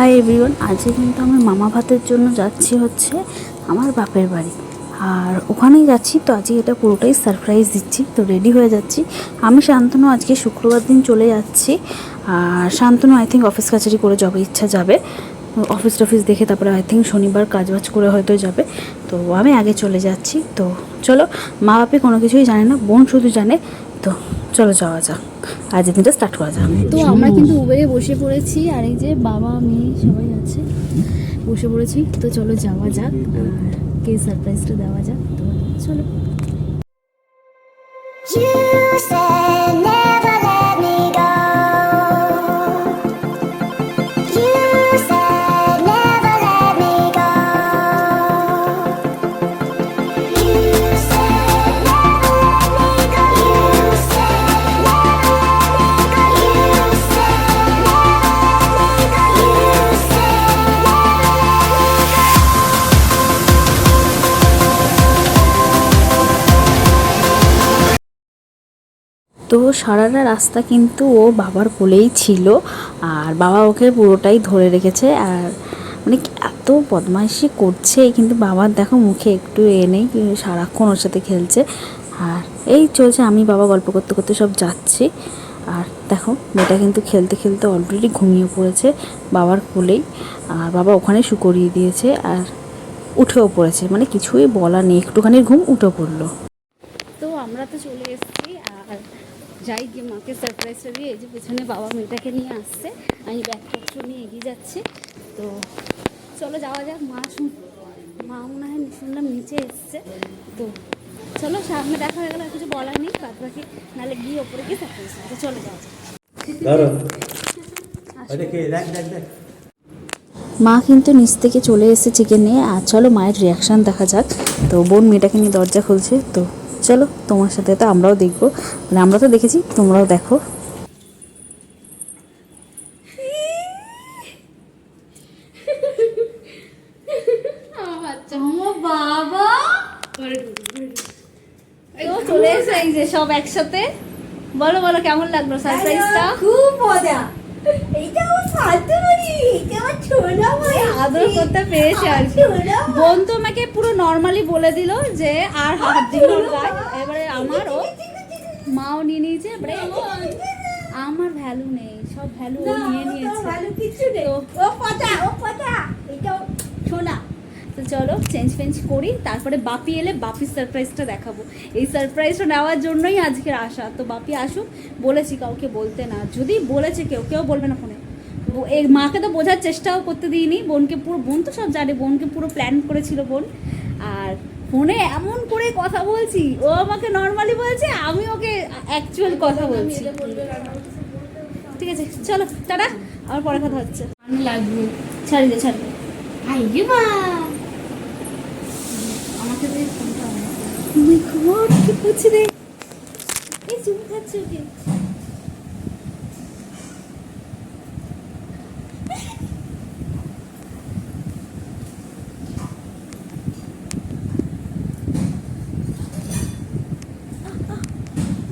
Hi everyone আজকে কিন্তু আমি মামা ভাতের জন্য যাচ্ছি হচ্ছে আমার বাপের বাড়ি। আর ওখানেই যাচ্ছি, তো আজকে এটা পুরোটাই সারপ্রাইজ দিচ্ছি, তো রেডি হয়ে যাচ্ছি। আমি শান্তনু আজকে শুক্রবার দিন চলে যাচ্ছি, আর শান্তনু আই থিঙ্ক অফিস কাছারি করে যাবে ইচ্ছা যাবে। অফিস টফিস দেখে তারপরে আই থিঙ্ক শনিবার কাজ বাজ করে হয়তো যাবে। তো আমি আগে চলে যাচ্ছি, তো চলো মা বাপে কোনো কিছুই জানে না, বোন শুধু জানে তো চলো যাওয়া যাক। আজকের দিনটা স্টার্ট করা যাক। তো আমরা কিন্তু উবেরে বসে পড়েছি আর এই যে বাবা মেয়ে সবাই আছে বসে পড়েছি। তো চলো যাওয়া যাক আর কে সারপ্রাইজটা দেওয়া যাক তো চলো। তো সারাটা রাস্তা কিন্তু ও বাবার কোলেই ছিল আর বাবা ওকে পুরোটাই ধরে রেখেছে আর মানে এত বদমাইশি করছে, কিন্তু বাবার দেখো মুখে একটু এ নেই, সারাক্ষণ ওর সাথে খেলছে। আর এই চলছে, আমি বাবা গল্প করতে করতে সব যাচ্ছি। আর দেখো, মেয়েটা কিন্তু খেলতে খেলতে অলরেডি ঘুমিয়ে পড়েছে বাবার কোলেই। আর বাবা ওখানে শুকরিয়ে দিয়েছে আর উঠেও পড়েছে। মানে কিছুই বলা নেই, একটুখানি ঘুম উঠে পড়ল। তো আমরা তো চলে এসেছি, আর যাই গিয়ে মাকে সারপ্রাইজটা দিয়ে এই যে পেছনে বাবা মেয়েটাকে নিয়ে আসছে। আমি ব্যাগপত্র নিয়ে এগিয়ে যাচ্ছি। তো চলো যাওয়া যাক মা শুন মা মনে হয় শুনলাম নিচে এসছে। তো চলো সামনে দেখা হয়ে গেলে আর কিছু বলার নেই বাদ বাকি নাহলে গিয়ে ওপরে গিয়ে সারপ্রাইজ তো চলে যাওয়া যাক। ধরো। ওই দেখে দেখ দেখ দেখ। মা কিন্তু নিচ থেকে চলে এসেছে চিকেন নিয়ে আর চলো মায়ের রিয়াকশান দেখা যাক। তো বোন মেয়েটাকে নিয়ে দরজা খুলছে তো চলো, তোমার সাথে তো আমরাও দেখব। মানে আমরা তো দেখেছি, তোমরাও দেখো। সব একসাথে বলো বলো কেমন লাগল সারপ্রাইজটা খুব মজা। এইটা আমার ফালতু বাড়ি আমার আদর করতে পেরেছে আর কি। বোন তো আমাকে পুরো নর্মালি বলে দিল যে আর হাত দিল এবারে আমারও মাও নিয়ে নিয়েছে এবারে আমার ভ্যালু নেই সব ভ্যালু ও নিয়ে নিয়েছে। ভালো কিছু নেই। ও পাতা ও পাতা এটা ছোলা তো চলো চেঞ্জ ফেঞ্জ করি তারপরে বাপি এলে বাপির সারপ্রাইজটা দেখাবো। এই সারপ্রাইজটা নেওয়ার জন্যই আজকের আসা তো বাপি আসুক বলেছি কাউকে বলতে না। যদি বলেছে কেউ কেউ বলবে না ফোনে। এই মাকে তো বোঝার চেষ্টাও করতে দিইনি। বোনকে পুরো বোন তো সব জানে বোনকে পুরো প্ল্যান করেছিল বোন। আর ফোনে এমন করে কথা বলছি ও আমাকে নর্মালি বলছে আমি ওকে অ্যাকচুয়াল কথা বলছি। ঠিক আছে চলো টাটা। আবার পরে কথা হচ্ছে। আমি লাগবে। ছাড়ি দে ছাড়ি দে। আইগে মা আমাকে দে ফোনটা ও মাই কি করছে রে এই চুপ খাচ্ছে ওকে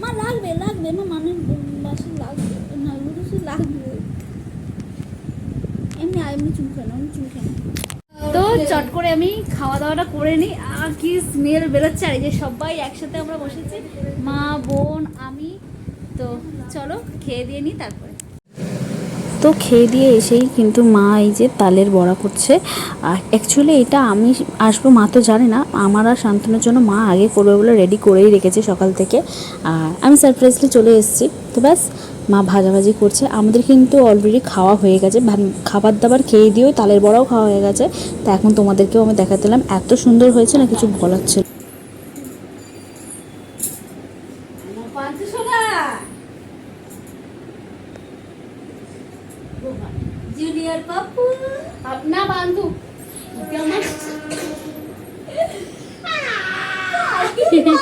মা লাগবে লাগবে, না মানে বাসে লাগবে। না লুডুসে লাগবে। এমনি এমনি চুমকে না এমনি চুমকে না তো চট করে আমি খাওয়া দাওয়াটা করে নিই। আর কি স্মেল বেরোচ্ছে, আর এই যে সবাই একসাথে আমরা বসেছি, মা, বোন, আমি। তো চলো, খেয়ে দিয়ে নিই, তারপরে। তো খেয়ে দিয়ে এসেই কিন্তু মা এই যে তালের বড়া করছে। আর অ্যাকচুয়ালি এটা আমি আসব, মা তো জানে না, আমার আর শান্তনের জন্য মা আগে করবে বলে রেডি করেই রেখেছে সকাল থেকে। আর আমি সারপ্রাইজলি চলে এসেছি, তো ব্যাস, মা ভাজাভাজি করছে। আমাদের কিন্তু অলরেডি খাওয়া হয়ে গেছে খাবার দাবার খেয়ে দিয়েও তালের বড়াও খাওয়া হয়ে গেছে। তা এখন তোমাদেরকেও আমি দেখাতে এত সুন্দর হয়েছে না কিছু বলার ছিল না। পান্তা সোনা জুনিয়র পাপু না বান্ধু কেমন পাপুর ভাজি পাতু তুমি পাতু করো করো করো তুমি পাতুয়া হ্যাঁ তোমার তোমা আমি খেয়ে নেব আমি তোমার তো খেয়ে নেব চলো আমি খেয়ে নেব এই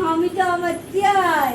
মামিটা আমার চাই।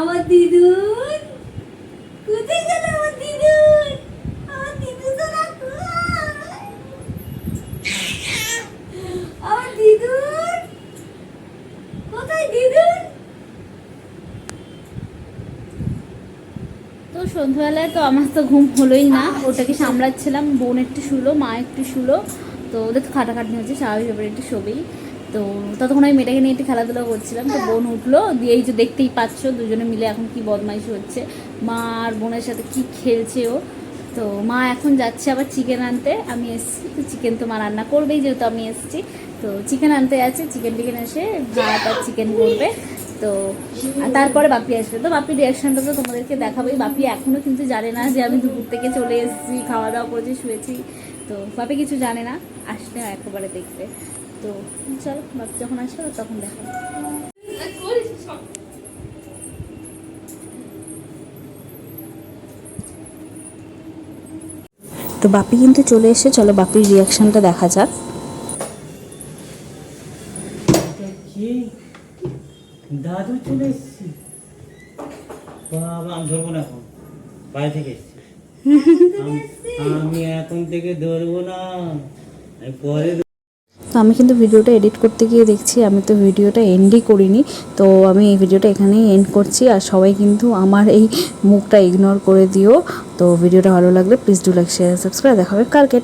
আমার দিদুন। কোথায় গেল আমার দিদুন? আমার দিদু তো আমার দিদুন। কোথায় দিদুন? তো সন্ধ্যাবেলায় তো আমার তো ঘুম হলোই না। ওটাকে সামলাচ্ছিলাম। বোন একটু শুলো, মা একটু শুলো। তো ওদের তো খাটাখাটনি হচ্ছে, স্বাভাবিক ব্যাপারে, একটু শোবেই। তো ততক্ষণ আমি মেয়েটাকে নিয়ে একটু খেলাধুলা করছিলাম, তো বোন উঠল, দিয়ে এই যে দেখতেই পাচ্ছ, দুজনে মিলে এখন কি বদমাইশ হচ্ছে। মা আর বোনের সাথে কি খেলছে ও। তো মা এখন যাচ্ছে আবার চিকেন আনতে, আমি এসেছি, তো চিকেন তো মা রান্না করবেই যেহেতু আমি এসেছি। তো চিকেন আনতে আছে চিকেন টিকেন এসে ভাত আর চিকেন করবে। তো তারপরে বাপি আসবে। তো বাপির রিয়াকশনটা তো তোমাদেরকে দেখাবোই। বাপি এখনও কিন্তু জানে না যে আমি দুপুর থেকে চলে এসেছি, খাওয়া দাওয়া করেছি, শুয়েছি। তো বাপি কিছু জানে না, আসলে একেবারে দেখবে। তো চলো বাপি যখন আসবে তখন দেখো তো বাপি কিন্তু চলে এসে চলো বাপির রিয়াকশনটা দেখা যাক। দাদু চলে এসছি? বাবা আমি ধরবো না এখন। বাইরে থেকে এসছি। আমি- আমি এখন থেকে ধরবো না। আমি পরে আমি কিন্তু ভিডিওটা এডিট করতে গিয়ে দেখছি, আমি তো ভিডিওটা এন্ডই করিনি। তো আমি এই ভিডিওটা এখানেই এন্ড করছি। আর সবাই কিন্তু আমার এই মুখটা ইগনোর করে দিও। তো ভিডিওটা ভালো লাগলে please do like share subscribe দেখা হবে কালকে।